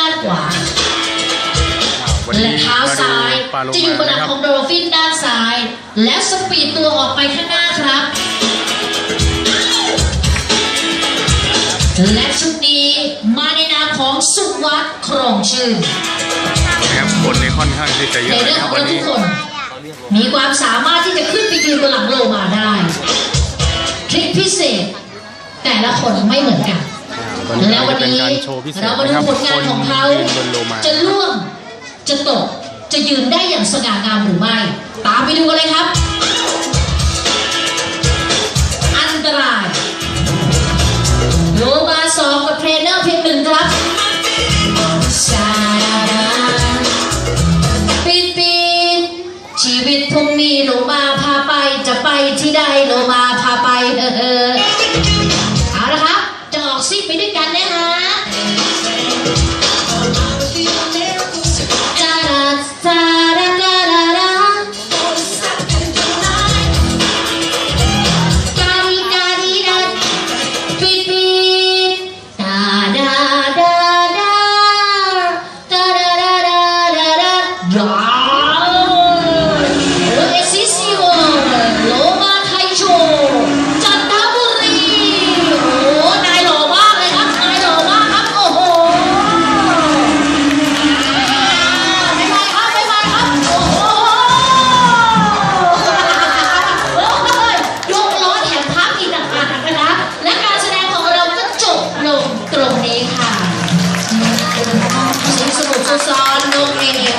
ด้านขวาวันและนี้เท้ามาดูซ้ายปลาโลจะอยู่บมานหลันะงครับของโดฟินด้านซ้าย และสปีดตัวออกไปข้างหน้าครับ และชุดนี้มาในนามของสุวัสด์ครองชื่นนะครับคนนี้ค่อนข้างที่จะเยในอะนะเรื่องคขรัอบงวันเราทุนี้กคนมีความสามารถที่จะขึ้นไปยืนบนหลังโลมาได้ ทริคพิเศษ แต่ละคนไม่เหมือนกัน วันนี้จะเป็นการโชว์พิเศษนะครับคนของเขาจะล่วงจะตกจะยืนได้อย่างสง่างามหรือไม่ ตามไปดูกันเลยครับ อันตรายโลมาสองกับเทรนเนอร์เพียงหนึ่งครับชาดาปีนปีนชีวิตพรุ่งนี้โลมาพาไปจะไปที่ใดโลมาพาไป ไปด้วยกันนะคะ啊 Só no menino.